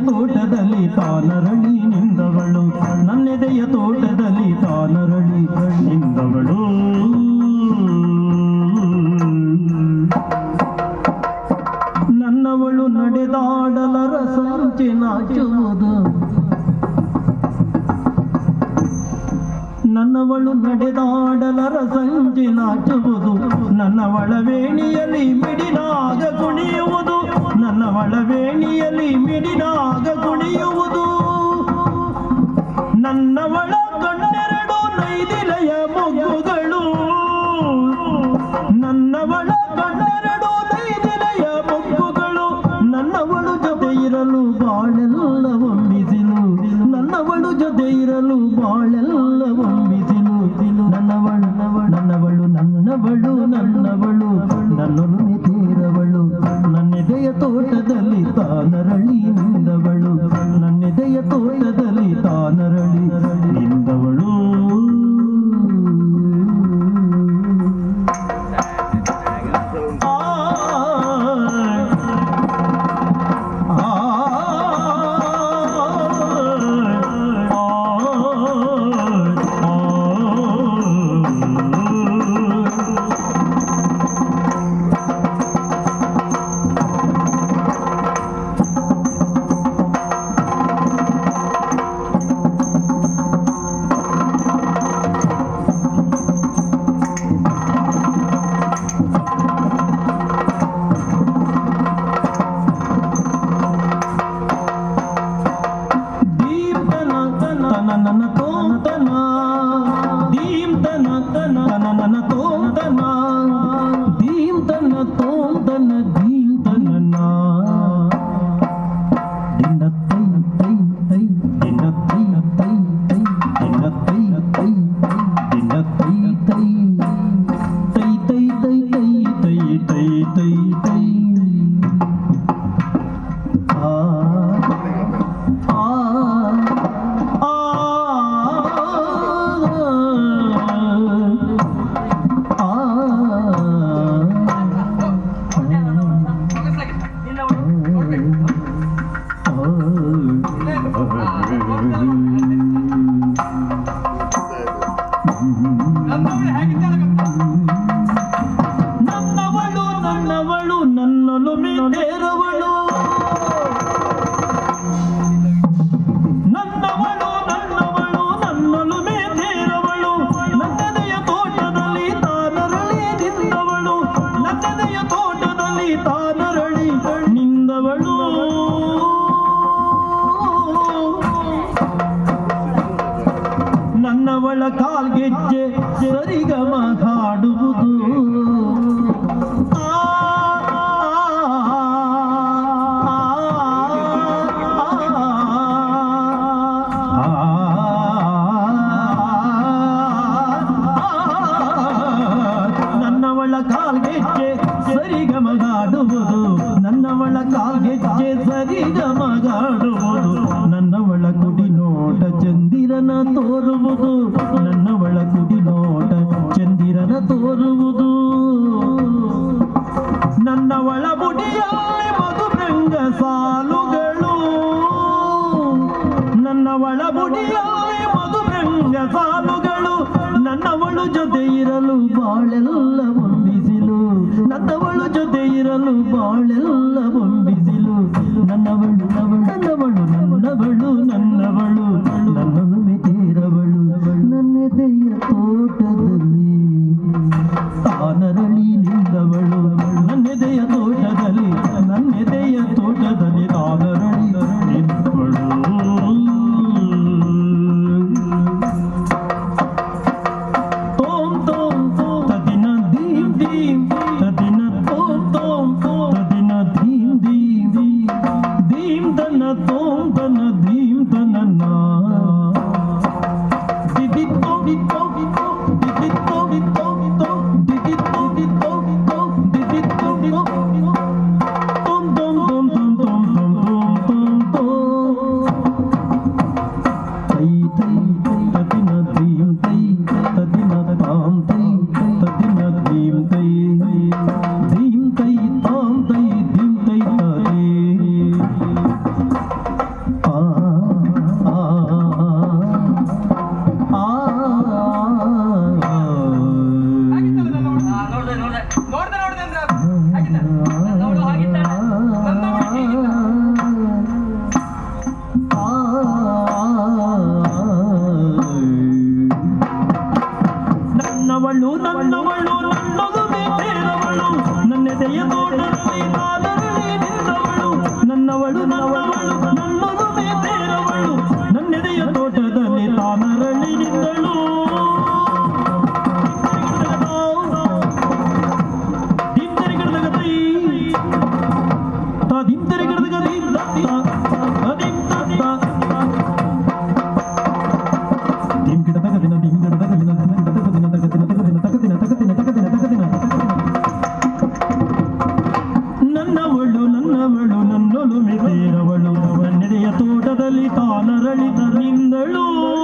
ತೋಟದಲ್ಲಿ ತಾನರಳಿ ನಿಂದವಳು. ನನ್ನೆದೆಯ ತೋಟದಲ್ಲಿ ತಾನರಳಿ ನಿಂದವಳು. ನನ್ನವಳು ನಡೆದಾಡಲರ ಸಂಚೆ ನಾಚುವುದು. ನನ್ನವಳು ನಡೆದಾಡಲರ ಸಂಜೆ ನಾಚುವುದು. ನನ್ನ ಒಳವೇಣಿಯಲ್ಲಿ ಕುಣಿಯುವುದು ಬೇಣಿಯಲ್ಲಿ ಮಿಡಿನಾಗ ಕುಣಿಯುವುದು. ನನ್ನ ಒಳ ಕಣ್ಣೆರಡು ನೈದಿಲೆಯ ಮೊಗ್ಗುಗಳು. ನನ್ನ ಒಳ ನಿಂದವಳು ನನ್ನವಳ ಕಾಲ್ಗೆಜ್ಜೆ ಸರಿಗಮ ಹಾಡುವುದು. ಕಾಲ್ಗೆಜ್ಜೆ ಸರಿಗಮಗಾಡುವುದು, ನನ್ನವಳ ಕಾಲ್ಗೆಜ್ಜೆ ಸರಿಗಮಗಾಡುವುದು, ನನ್ನವಳ ಕುಡಿ ನೋಟ ಚಂದಿರನ ತೋರುವುದು, ನನ್ನವಳ ಕುಡಿ ನೋಟ ಚಂದಿರನ ತೋರುವುದು. ನನ್ನವಳ ಮುಡಿಯಲ್ಲಿ ಮಧುಭೃಂಗ ಸಾಲುಗಳು, ನನ್ನವಳ ಮುಡಿಯಲ್ಲಿ ಮಧುಭೃಂಗ ಸಾಲುಗಳು, ನನ್ನವಳು ಜೊತೆ ಇರಲು ಬಾಳೆಲ್ಲ ಬಾಳೆಲ್ಲ ಹೊಂಬಿಸಿಲು ನನ್ನವಳು ನನ್ನವಳು ನನ್ನವಳು ధీం ధన తోం ధన ధీం ధన నా. దిది తో ది తో ది తో దిది తో ది తో ది తో దిది తో ది తో ది తో దిది తో ది తో. Nawalunan, nawalunan! ತೀರವಳು ನೆರೆಯ ತೋಟದಲ್ಲಿ ತಾನರಳಿ ನಿಂದಳು.